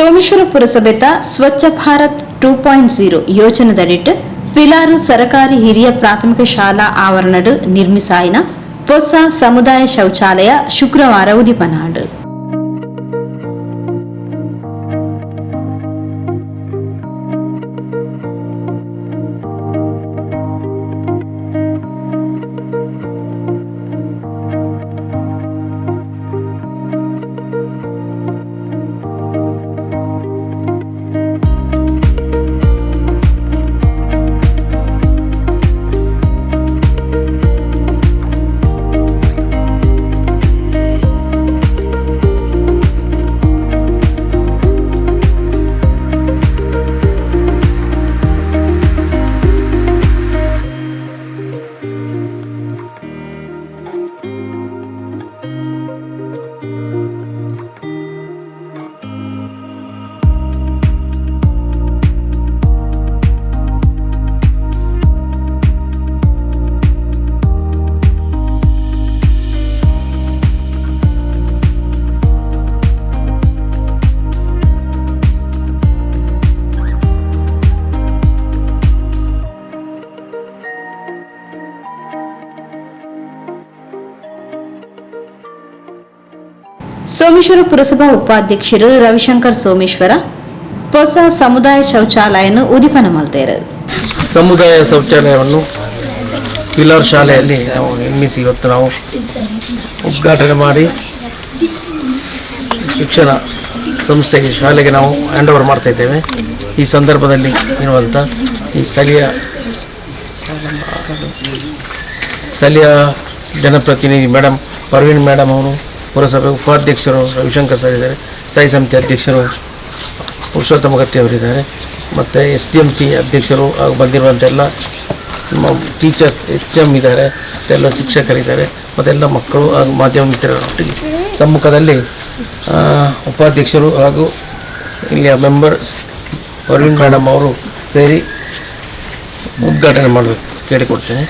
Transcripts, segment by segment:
Someshwara ಪುರಸಭೆತ Swachh Bharat two point zero ಯೋಜನೆದಡಿಟ್ಟು ಪಿಲಾರು ಸರಕಾರಿ ಹಿರಿಯ ಪ್ರಾಥಮಿಕ ಶಾಲಾ ಆವರಣಡು ನಿರ್ಮಿಸಾಯಿನ ಹೊಸ ಸಮುದಾಯ ಶೌಚಾಲಯ ಶುಕ್ರವಾರ ಉದಿಪನಾಡು ಸೋಮೇಶ್ವರ ಪುರಸಭಾ ಉಪಾಧ್ಯಕ್ಷರು ರವಿಶಂಕರ್ ಸೋಮೇಶ್ವರ, ಹೊಸ ಸಮುದಾಯ ಶೌಚಾಲಯವನ್ನು ಉದಿಪನ ಮಾಡ್ತಾ ಸಮುದಾಯ ಶೌಚಾಲಯವನ್ನು ಪಿಲಾರ್ ಶಾಲೆಯಲ್ಲಿ ನಾವು ನಿರ್ಮಿಸಿ ಇವತ್ತು ನಾವು ಉದ್ಘಾಟನೆ ಮಾಡಿ ಶಿಕ್ಷಣ ಸಂಸ್ಥೆಗೆ, ಶಾಲೆಗೆ ನಾವು ಹ್ಯಾಂಡ್ ಓವರ್ ಮಾಡ್ತಾ ಇದ್ದೇವೆ. ಈ ಸಂದರ್ಭದಲ್ಲಿ ಇರುವಂಥ ಈ ಸ್ಥಳೀಯ ಸ್ಥಳೀಯ ಜನಪ್ರತಿನಿಧಿ ಮೇಡಮ್ ಪರ್ವೀಣ್ ಮೇಡಮ್ ಅವರು ಪುರಸಭೆ ಉಪಾಧ್ಯಕ್ಷರು ರವಿಶಂಕರ್ ಸರ್ ಇದ್ದಾರೆ, ಸ್ಥಾಯಿ ಸಮಿತಿ ಅಧ್ಯಕ್ಷರು ಪುರುಷೋತ್ತಮ ಗಟ್ಟಿ ಅವರಿದ್ದಾರೆ, ಮತ್ತು ಎಸ್ ಡಿ ಎಂ ಸಿ ಅಧ್ಯಕ್ಷರು ಹಾಗೂ ಬಂದಿರುವಂಥ ಎಲ್ಲ ನಮ್ಮ ಟೀಚರ್ಸ್ ಎಚ್ ಎಂ ಇದ್ದಾರೆ, ಮತ್ತೆಲ್ಲ ಶಿಕ್ಷಕರಿದ್ದಾರೆ, ಮತ್ತೆಲ್ಲ ಮಕ್ಕಳು ಹಾಗೂ ಮಾಧ್ಯಮ ಮಿತ್ರರೊಟ್ಟಿಗೆ ಸಮ್ಮುಖದಲ್ಲಿ ಉಪಾಧ್ಯಕ್ಷರು ಹಾಗೂ ಇಲ್ಲಿಯ ಮೆಂಬರ್ಸ್ ಅರವಿಂದ್ ಮೇಡಮ್ ಅವರು ಸೇರಿ ಉದ್ಘಾಟನೆ ಮಾಡಬೇಕು, ಕೇಳಿಕೊಡ್ತೇನೆ.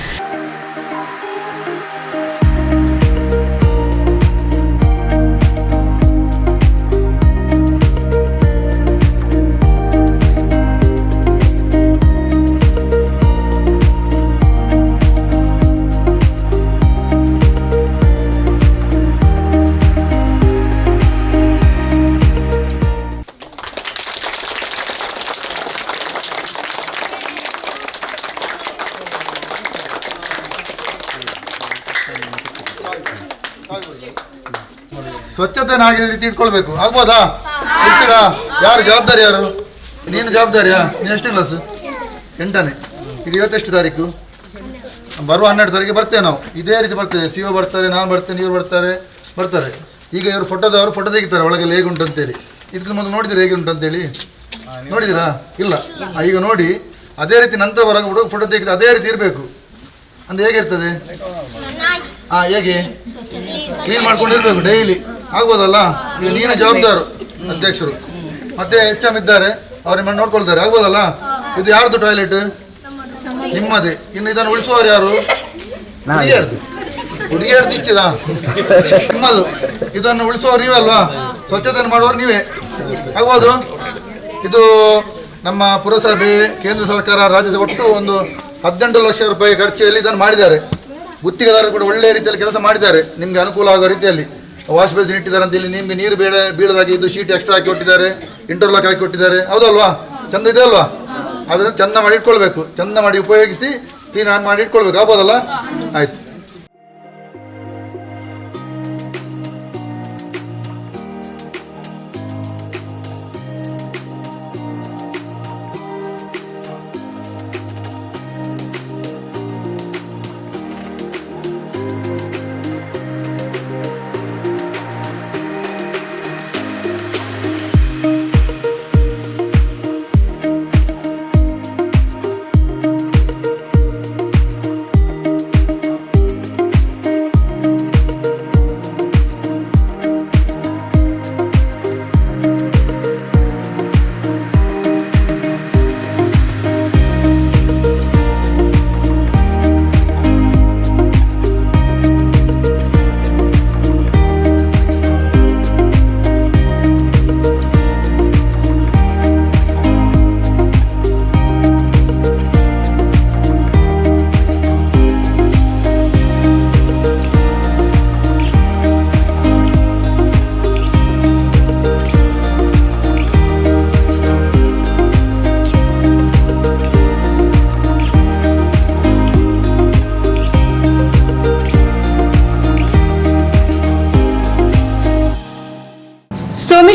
ಸ್ವಚ್ಛತೆನ ಹಾಗೆ ರೀತಿ ಇಟ್ಕೊಳ್ಬೇಕು ಆಗ್ಬೋದಾ ಇರ್ತೀರಾ? ಯಾರು ಜವಾಬ್ದಾರಿ ಯಾರು? ನೀನು ಜವಾಬ್ದಾರಿಯಾ? ನೀನು ಎಷ್ಟು ಕ್ಲಾಸ್ ಎಂಟನೇ. ಈಗ ಇವತ್ತೆಷ್ಟು ತಾರೀಕು? ಬರುವ ಹನ್ನೆರಡು ತಾರೀಕಿಗೆ ಬರ್ತೇವೆ ನಾವು. ಇದೇ ರೀತಿ ಬರ್ತೇವೆ. ಸಿ ಒ ಬರ್ತಾರೆ ನಾನು ಬರ್ತೇನೆ ಇವರು ಬರ್ತಾರೆ ಬರ್ತಾರೆ. ಈಗ ಇವರು ಫೋಟೋದವರು ಫೋಟೋ ತೆಗಿತಾರೆ ಒಳಗೆಲ್ಲ ಉಂಟು ಅಂತೇಳಿ. ಇದಕ್ಕೆ ಮೊದಲು ನೋಡಿದ್ರೆ ಹೇಗೆ ಉಂಟು ಅಂತೇಳಿ? ನೋಡಿದಿರಾ ಇಲ್ಲ. ಈಗ ನೋಡಿ. ಅದೇ ರೀತಿ ನಂತರ ಹೊರಗೆ ಹುಡುಗ ಫೋಟೋ ತೆಗಿದ ಅದೇ ರೀತಿ ಇರಬೇಕು. ಅಂದ್ರೆ ಹೇಗಿರ್ತದೆ ಹಾಂ ಹೇಗೆ? ಕ್ಲೀನ್ ಮಾಡ್ಕೊಂಡು ಇರಬೇಕು ಡೈಲಿ ಆಗ್ಬೋದಲ್ಲ? ನೀನು ಜವಾಬ್ದಾರು ಅಧ್ಯಕ್ಷರು. ಮತ್ತೆ ಎಚ್ ಎಂ ಇದ್ದಾರೆ ಅವ್ರ ನಿಮ್ಮನ್ನು ನೋಡ್ಕೊಳ್ತಾರೆ. ಆಗ್ಬೋದಲ್ಲ? ಇದು ಯಾರ್ದು ಟಾಯ್ಲೆಟ್ ನಿಮ್ಮದೇ. ಇನ್ನು ಇದನ್ನು ಉಳಿಸುವವರು ಯಾರು? ಹುಡುಗಿಯರ್ದು. ಹುಡುಗಿಯರ್ದು ಇಚ್ಚಿದ ನಿಮ್ಮದು. ಇದನ್ನು ಉಳಿಸುವವರು ನೀವಲ್ವಾ ಸ್ವಚ್ಛತೆಯನ್ನು ಮಾಡುವವರು ನೀವೇ. ಆಗ್ಬೋದು? ಇದು ನಮ್ಮ ಪುರಸಭೆ ಕೇಂದ್ರ ಸರ್ಕಾರ ರಾಜ್ಯ ಒಟ್ಟು ಒಂದು ಹದಿನೆಂಟು ಲಕ್ಷ ರೂಪಾಯಿ ಖರ್ಚಿಯಲ್ಲಿ ಇದನ್ನು ಮಾಡಿದ್ದಾರೆ. ಗುತ್ತಿಗೆದಾರರು ಕೂಡ ಒಳ್ಳೆಯ ರೀತಿಯಲ್ಲಿ ಕೆಲಸ ಮಾಡಿದ್ದಾರೆ. ನಿಮಗೆ ಅನುಕೂಲ ಆಗೋ ರೀತಿಯಲ್ಲಿ. ವಾಶ್ ಬೇಸಿನ್ ಇಟ್ಟಿದ್ದಾರೆ ಅಂತ ಇಲ್ಲಿ ನಿಮಗೆ ನೀರು ಬೇಡ, ಬೀಳದಾಗಿ ಇದು ಶೀಟ್ ಎಕ್ಸ್ಟ್ರಾ ಹಾಕಿ ಕೊಟ್ಟಿದ್ದಾರೆ ಇಂಟರ್ಲಾಕ್ ಹಾಕಿ ಕೊಟ್ಟಿದ್ದಾರೆ. ಹೌದಲ್ವಾ? ಚಂದ ಇದೆ ಅಲ್ವಾ? ಅದನ್ನು ಚಂದ ಮಾಡಿ ಇಟ್ಕೊಳ್ಬೇಕು. ಚಂದ ಮಾಡಿ ಉಪಯೋಗಿಸಿ, ಕ್ಲೀನ್ ಆನ್ ಮಾಡಿ ಇಟ್ಕೊಳ್ಬೇಕು. ಆಗ್ಬೋದಲ್ಲ? ಆಯ್ತು.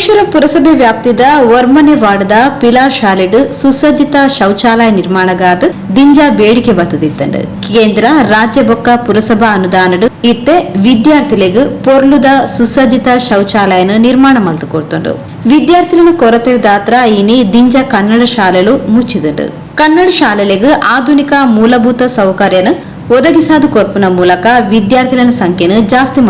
ಪುರಸಭೆ ವ್ಯಾಪ್ತಿದ ವರ್ಮನೆ ವಾರ್ಡ್ದ ಪಿಲಾರ್ ಶಾಲೆಡ್ ಸುಸಜ್ಜಿತ ಶೌಚಾಲಯ ನಿರ್ಮಾಣಗಾದ ದಿಂಜ ಬೇಡಿಕೆ ಬತ್ತದಿತ್ತಂಡು ಕೇಂದ್ರ ರಾಜ್ಯ ಬೊಕ್ಕ ಪುರಸಭಾ ಅನುದಾನಡು ಇತ್ತೆ ವಿದ್ಯಾರ್ಥಿಲೆಗ್ ಪೊರ್ಲುದ ಸುಸಜ್ಜಿತ ಶೌಚಾಲಯನ ನಿರ್ಮಾಣ ಮಲ್ತು ಕೊಡ್ತುಂಡು ವಿದ್ಯಾರ್ಥಿಗಳ ಕೊರತೆ ದಾತ್ರ ಇನಿ ದಿಂಜ ಕನ್ನಡ ಶಾಲೆಲು ಮುಚ್ಚಿದುಂಡು. ಕನ್ನಡ ಶಾಲೆಲೆಗ್ ಆಧುನಿಕ ಮೂಲಭೂತ ಸೌಕರ್ಯನ ಒದಗಿಸಾದು ಕೊರ್ಪುನ ಮೂಲಕ ವಿದ್ಯಾರ್ಥಿಗಳ ಸಂಖ್ಯೆನ ಜಾಸ್ತಿ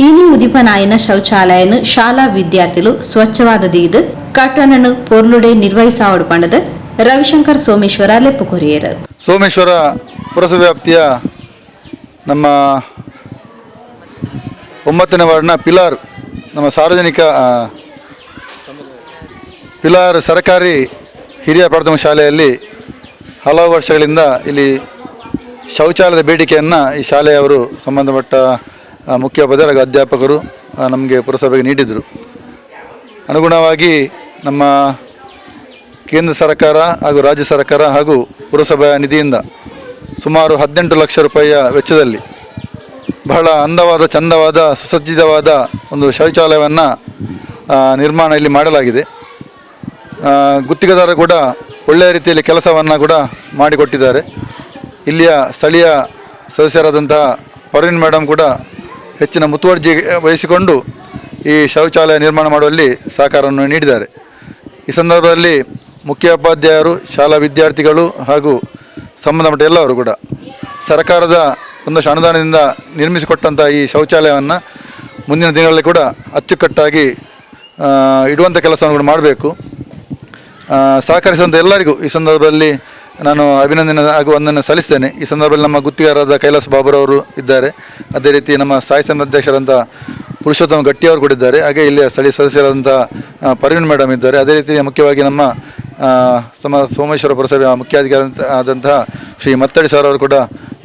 ಮಲ್ಪಡಾತಂಡು ಇನಿ శౌచాలయను ಶೌಚಾಲಯನು ಶಾಲಾ ವಿದ್ಯಾರ್ಥಿಗಳು ಸ್ವಚ್ಛವಾದದೀದು ಕಟ್ಟಣನು ಪೊರ್ಲುಡೆ ನಿರ್ವಹಿಸಾವಡು ಪಂಡದ ರವಿಶಂಕರ್ ಸೋಮೇಶ್ವರ ಲೆಪ್ಪು ಕೊರಿಯರ ಸೋಮೇಶ್ವರ ಪುರಸಭೆ ವ್ಯಾಪ್ತಿಯ ನಮ್ಮ ಒಂಬತ್ತನೇ ವಾರ್ಡ್ನ ಪಿಲಾರ್, ನಮ್ಮ ಸಾರ್ವಜನಿಕ ಪಿಲಾರ್ ಸರ್ಕಾರಿ ಹಿರಿಯ ಪ್ರಾಥಮಿಕ ಶಾಲೆಯಲ್ಲಿ ಹಲವು ವರ್ಷಗಳಿಂದ ಇಲ್ಲಿ ಶೌಚಾಲಯದ ಬೇಡಿಕೆಯನ್ನು ಈ ಶಾಲೆಯವರು ಸಂಬಂಧಪಟ್ಟ ಮುಖ್ಯೋಪಾಧ್ಯಾಯರು ಹಾಗೂ ಅಧ್ಯಾಪಕರು ನಮಗೆ ಪುರಸಭೆಗೆ ನೀಡಿದರು. ಅನುಗುಣವಾಗಿ ನಮ್ಮ ಕೇಂದ್ರ ಸರ್ಕಾರ ಹಾಗೂ ರಾಜ್ಯ ಸರ್ಕಾರ ಹಾಗೂ ಪುರಸಭೆಯ ನಿಧಿಯಿಂದ ಸುಮಾರು ಹದಿನೆಂಟು ಲಕ್ಷ ರೂಪಾಯಿಯ ವೆಚ್ಚದಲ್ಲಿ ಬಹಳ ಅಂದವಾದ, ಚಂದವಾದ, ಸುಸಜ್ಜಿತವಾದ ಒಂದು ಶೌಚಾಲಯವನ್ನು ನಿರ್ಮಾಣ ಇಲ್ಲಿ ಮಾಡಲಾಗಿದೆ. ಗುತ್ತಿಗೆದಾರ ಕೂಡ ಒಳ್ಳೆಯ ರೀತಿಯಲ್ಲಿ ಕೆಲಸವನ್ನು ಕೂಡ ಮಾಡಿಕೊಟ್ಟಿದ್ದಾರೆ. ಇಲ್ಲಿಯ ಸ್ಥಳೀಯ ಸದಸ್ಯರಾದಂತಹ ಪರ್ವೀನ್ ಮೇಡಮ್ ಕೂಡ ಹೆಚ್ಚಿನ ಮುತುವರ್ಜಿ ವಹಿಸಿಕೊಂಡು ಈ ಶೌಚಾಲಯ ನಿರ್ಮಾಣ ಮಾಡುವಲ್ಲಿ ಸಹಕಾರವನ್ನು ನೀಡಿದ್ದಾರೆ. ಈ ಸಂದರ್ಭದಲ್ಲಿ ಮುಖ್ಯೋಪಾಧ್ಯಾಯರು, ಶಾಲಾ ವಿದ್ಯಾರ್ಥಿಗಳು ಹಾಗೂ ಸಂಬಂಧಪಟ್ಟ ಎಲ್ಲವರು ಕೂಡ ಸರ್ಕಾರದ ಒಂದಷ್ಟು ಅನುದಾನದಿಂದ ನಿರ್ಮಿಸಿಕೊಟ್ಟಂಥ ಈ ಶೌಚಾಲಯವನ್ನು ಮುಂದಿನ ದಿನಗಳಲ್ಲಿ ಕೂಡ ಅಚ್ಚುಕಟ್ಟಾಗಿ ಇಡುವಂಥ ಕೆಲಸವನ್ನು ಕೂಡ ಮಾಡಬೇಕು. ಸಹಕರಿಸಿದಂಥ ಎಲ್ಲರಿಗೂ ಈ ಸಂದರ್ಭದಲ್ಲಿ ನಾನು ಅಭಿನಂದನೆ ಹಾಗೂ ವಂದನೆ ಸಲ್ಲಿಸ್ತೇನೆ. ಈ ಸಂದರ್ಭದಲ್ಲಿ ನಮ್ಮ ಗುತ್ತಿಗಾರರಾದ ಕೈಲಾಸ್ ಬಾಬುರವರು ಇದ್ದಾರೆ. ಅದೇ ರೀತಿ ನಮ್ಮ ಸ್ಥಾಯಿ ಸಮಿತಿ ಅಧ್ಯಕ್ಷರಾದಂಥ ಪುರುಷೋತ್ತಮ ಗಟ್ಟಿಯವರು ಕೂಡ ಇದ್ದಾರೆ. ಹಾಗೆ ಇಲ್ಲಿಯ ಸ್ಥಳೀಯ ಸದಸ್ಯರಾದಂಥ ಪರ್ವೀಣ್ ಮೇಡಮ್ ಇದ್ದಾರೆ. ಅದೇ ರೀತಿ ಮುಖ್ಯವಾಗಿ ನಮ್ಮ ಸಮ, ಸೋಮೇಶ್ವರ ಪುರಸಭೆಯ ಮುಖ್ಯಾಧಿಕಾರಿ ಆದಂತಹ ಶ್ರೀ ಮತ್ತಡಿ ಸರ್ ಅವರು ಕೂಡ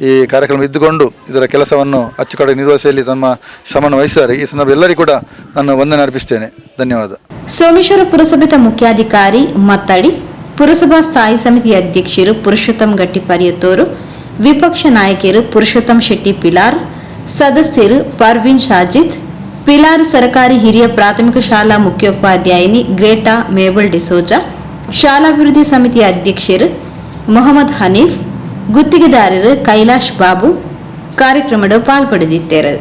ಈ ಕಾರ್ಯಕ್ರಮ ಇದ್ದುಕೊಂಡು ಇದರ ಕೆಲಸವನ್ನು ಅಚ್ಚುಕಟ್ಟಾಗಿ ನಿರ್ವಹಿಸಲಿ ತಮ್ಮ ಶ್ರಮವನ್ನು ವಹಿಸಿದ್ದಾರೆ. ಈ ಸಂದರ್ಭ ಎಲ್ಲರಿಗೂ ಕೂಡ ನಾನು ವಂದನೆ ಅರ್ಪಿಸ್ತೇನೆ. ಧನ್ಯವಾದ. ಸೋಮೇಶ್ವರ ಪುರಸಭೆ ಮುಖ್ಯಾಧಿಕಾರಿ ಮತ್ತಡಿ ಪುರಸಭಾ ಸ್ಥಾಯಿ ಸಮಿತಿ ಅಧ್ಯಕ್ಷರು ಪುರುಷೋತ್ತಮ್ ಗಟ್ಟಿ ಪರಿಯತ್ತೋರು, ವಿಪಕ್ಷ ನಾಯಕರು ಪುರುಷೋತ್ತಮ್ ಶೆಟ್ಟಿ ಪಿಲಾರ್, ಸದಸ್ಯರು ಪರ್ವಿನ್ ಶಾಜಿದ್ ಪಿಲಾರ್ ಸರ್ಕಾರಿ ಹಿರಿಯ ಪ್ರಾಥಮಿಕ ಶಾಲಾ ಮುಖ್ಯೋಪಾಧ್ಯಾಯಿನಿ ಗ್ರೇಟಾ ಮೇಬಲ್ ಡಿಸೋಜಾ, ಶಾಲಾಭಿವೃದ್ಧಿ ಸಮಿತಿ ಅಧ್ಯಕ್ಷರು ಮೊಹಮ್ಮದ್ ಹನೀಫ್, ಗುತ್ತಿಗೆದಾರರು ಕೈಲಾಶ್ ಬಾಬು, ಕಾರ್ಯಕ್ರಮದ ಪಾಲ್ಪಡೆದಿದ್ದರು.